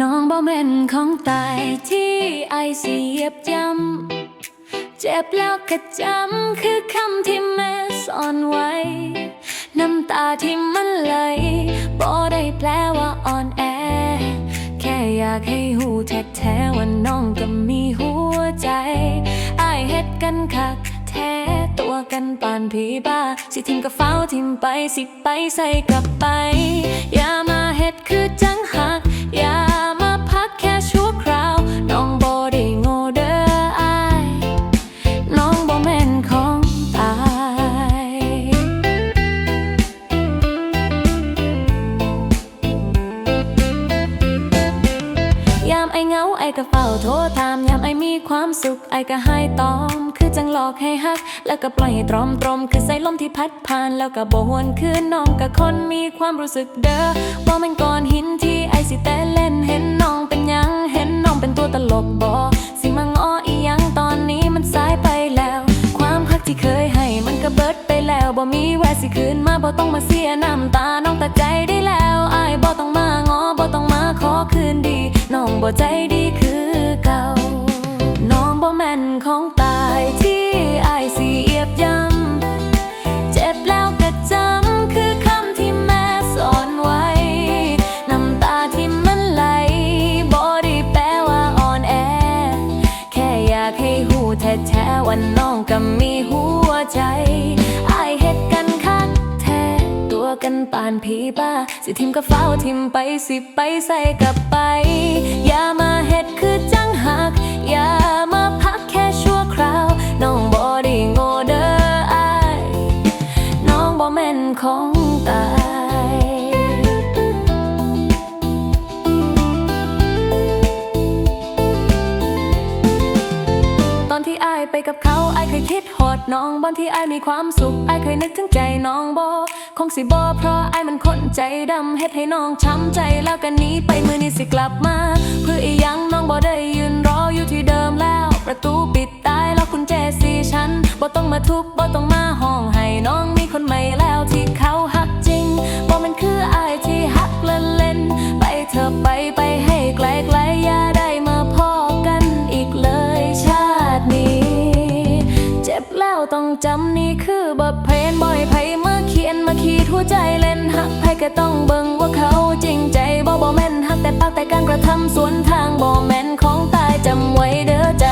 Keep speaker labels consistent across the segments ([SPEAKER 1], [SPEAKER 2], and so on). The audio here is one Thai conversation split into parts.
[SPEAKER 1] น้องบ่แม่นของตายที่ไอเสียบย้ำ เจ็บแล้วก็จำคือคำที่แม่สอนไว้ น้ำตาที่มันไหลบ่ได้แปลว่าอ่อนแอ แค่อยากให้หูแท้ๆว่าน้องก็มีหัวใจไอเฮ็ดกันคักแท้ตัวกันปานผีบ้า สิทิมกับเฝ้าทิมไปสิไปใส่กลับไป อย่ามาเฮ็ดคือจั ก็เฝ้าโทรตามยามไอมีความสุขไอก็ให้ตอม คือจังหลอกให้ฮัก แล้วก็ปล่อยให้ตรอมตรม คือใส่ลมที่พัดผ่าน แล้วก็บวนคืนน้องกับคนมีความรู้สึกเด้อบ่แม่นก้อนหินที่ไอสิแต่เล่นเห็นน้องเป็นยังเห็นน้องเป็นตัวตลกบ่สิมาง้ออียังตอนนี้มันสายไปแล้ว ความฮักที่เคยให้มันก็เบิดไปแล้วบ่มีแววสิคืนมาบ่ต้องมาเสียน้ำตาน้องตัดใจได้แล้วไอบ่ต้องมางอบ่ต้องมาขอคืนดีน้องบ่ใจดี ของตายที่อายสิเอียบย้ำเจ็บแล้วก็จำคือคำที่แม่สอนไว้ น้ำตาที่มันไหลบ่ได้แปลว่าอ่อนแอ แค่อยากให้หูแท้ๆว่าน้องก็มีหัวใจอายเฮ็ดกันคักแท้ตัวกันปานผีบ้า สิทิมก็เฝ้าทิมไปสิไปใส่กลับไป อย่ามา ยคยคิดหอดน้องบอนที่ไอมีความสุขไอเคยนึกถึงใจน้องบอคงสิบอเพราะไอมันคนใจดำเฮ็ดให้น้องช้ำใจแล้วกันนี้ไปมือนี้สิกลับมา เพื่ออียังน้อง ต้องจำนี่คือบทเพลงบ่อยไผมาเขียนมาขีดหัวใจเล่นหักไผก็ต้องเบิ่งว่าเขาจริงใจบ่บ่แม่นหักแต่ปากแต่การกระทำสวนทางบ่แม่นของตายจำไว้เด้อใจ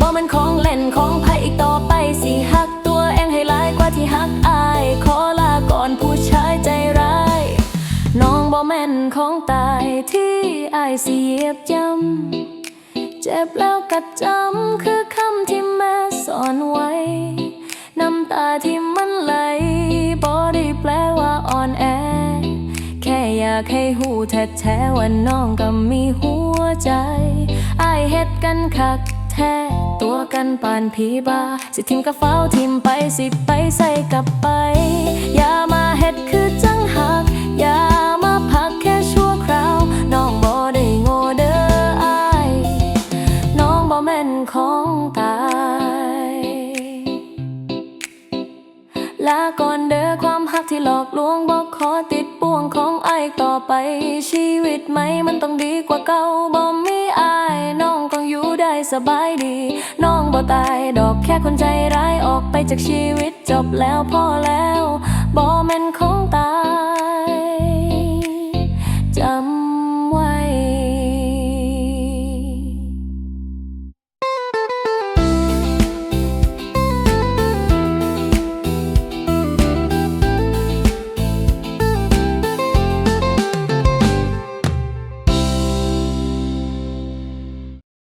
[SPEAKER 1] บ่แม่นของเล่นของไผอีกต่อไปสิหักตัวเองให้หลายกว่าที่หักอายขอลาก่อนผู้ชายใจร้ายน้องบ่แม่นของตายที่อายเสียบย้ำเจ็บแล้วกัดจำคือคำที่ำตาที่มันไหลบ่ได้แปลว่าอ่อนแอ แค่อยากให้หูแท้ๆว่าน้องก็มีหัวใจอายเฮ็ดกันคักแท้ตัวกันปานผีบ้าสิทิมกระเฝ้าทิมไปสิไปใส่กลับไป อย่า ลาก่อนเด้อความหักที่หลอกลวงบอกขอติดป่วงของไอต่อไป ชีวิตไหมมันต้องดีกว่าเก่าบ่มีอายน้องก็อยู่ได้สบายดี น้องบ่ตายดอกแค่คนใจร้ายออกไปจากชีวิตจบแล้วพอแล้วบ่แม่นขอ